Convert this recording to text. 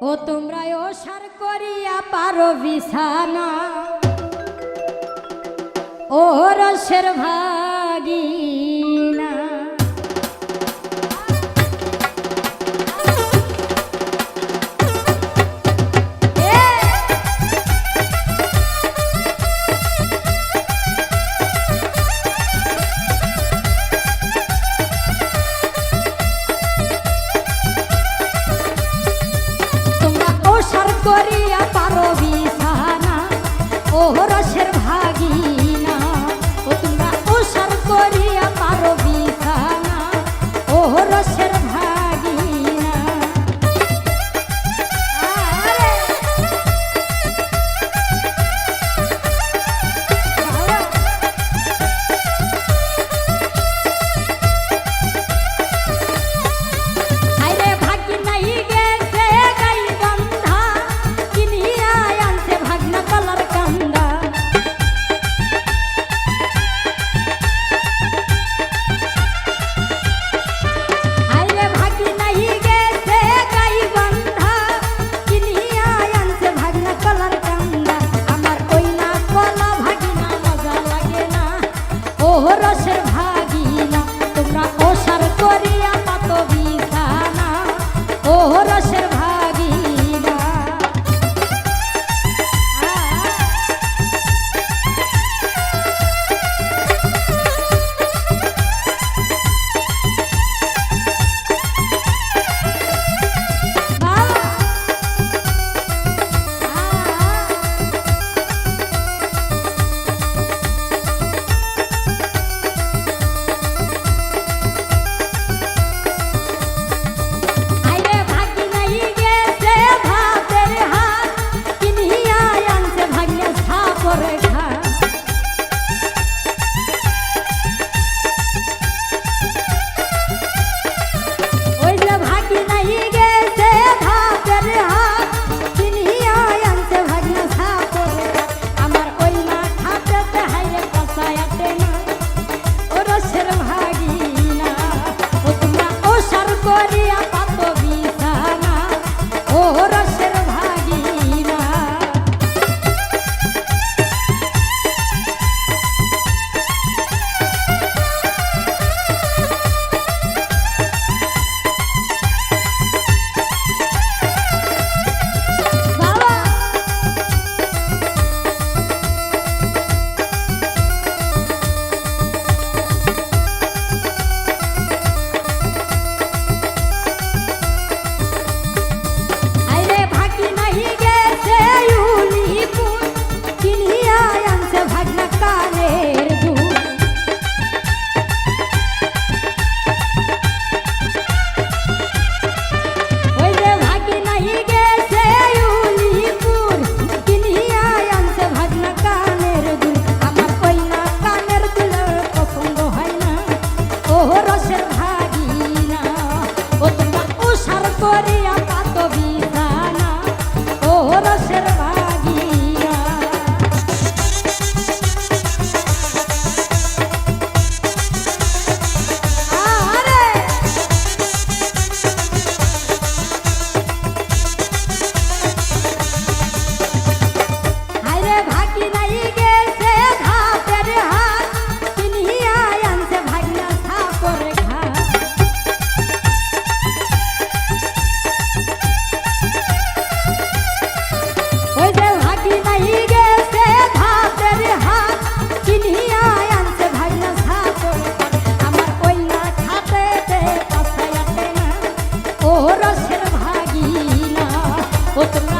ও তোমরা ও সার করিয়া পারো বিছানা। ও রসের ভাগী রসের ভাগিনা ও তোমরা